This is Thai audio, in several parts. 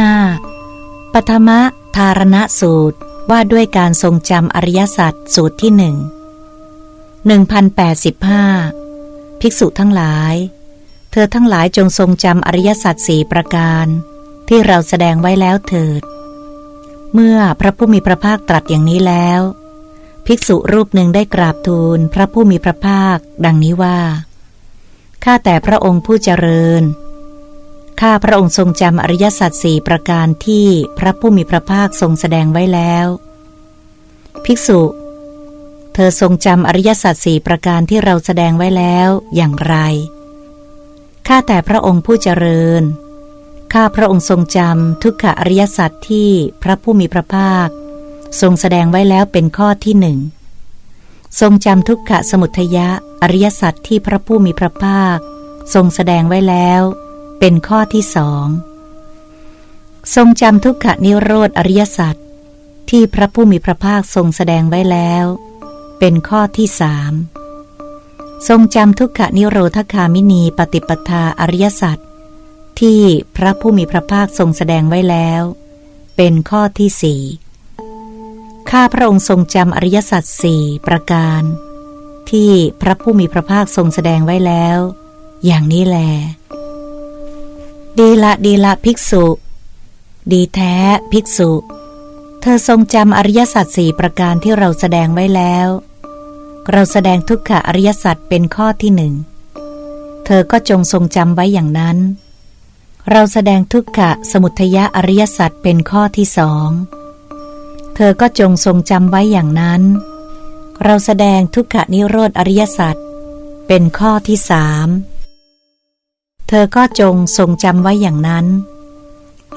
5. ปฐมธารณสูตรว่าด้วยการทรงจำอริยสัจสูตรที่หนึ่ง1085 ภิกษุทั้งหลาย เธอทั้งหลายจงทรงจำอริยสัจสี่ประการ ที่เราแสดงไว้แล้วเถิด เมื่อพระผู้มีพระภาคตรัสอย่างนี้แล้ว ภิกษุรูปหนึ่งได้กราบทูลพระผู้มีพระภาค ดังนี้ว่า ข้าแต่พระองค์ผู้เจริญ ข้าพระองค์ทรงจำอริยสัจสี่ประการที่พระผู้มีพระภาคทรงแสดงไว้แล้ว ภิกษุ เธอทรงจำอริยสัจสี่ประการที่เราแสดงไว้แล้วอย่างไร ข้าแต่พระองค์ผู้เจริญ ข้าพระองค์ทรงจำทุกขอริยสัจที่พระผู้มีพระภาค ทรงแสดงไว้แล้วเป็นข้อที่หนึ่ง ทรงจำทุกขสมุทยะอริยสัจที่พระผู้มีพระภาค ทรงแสดงไว้แล้ว เป็นข้อที่สอง ทรงจำทุกขนิโรธอริยสัจที่พระผู้มีพระภาคทรงแสดงไว้แล้ว เป็นข้อที่สามทรงจำทุกขนิโรธคามินีปฏิปทาอริยสัจที่พระผู้มีพระภาคทรงแสดงไว้แล้ว เป็นข้อที่สี่ข้าพระองค์ทรงจำอริยสัจสี่ประการ ที่พระผู้มีพระภาคทรงแสดงไว้แล้ว อย่างนี้แล ดีละดีละภิกษุ ดีแท้ภิกษุ เธอทรงจำอริยสัจสี่ประการที่เราแสดงไว้แล้ว เราแสดงทุกขะอริยสัจเป็นข้อที่หนึ่ง เธอก็จงทรงจำไว้อย่างนั้น เราแสดงทุกขะสมุทยะอริยสัจเป็นข้อที่สอง เธอก็จงทรงจำไว้อย่างนั้น เราแสดงทุกขะนิโรธอริยสัจเป็นข้อที่สาม เธอก็จงทรงจำไว้อย่างนั้น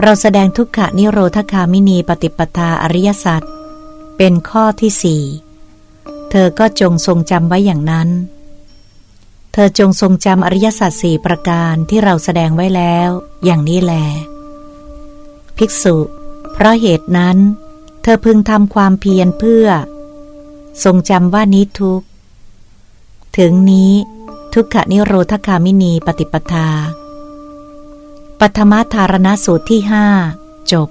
เราแสดงทุกขนิโรธคามินีปฏิปทาอริยสัจเป็นข้อที่สี่เธอก็จงทรงจำไว้อย่างนั้น เธอจงทรงจำอริยสัจสี่ประการที่เราแสดงไว้แล้ว อย่างนี้แล ภิกษุ เพราะเหตุนั้น เธอพึงทำความเพียรเพื่อ ทรงจำว่านี้ทุกถึงนี้ ทุกขนิโรธคามินีปฏิปทา ปัทมธารณสูตรที่ห้าจบ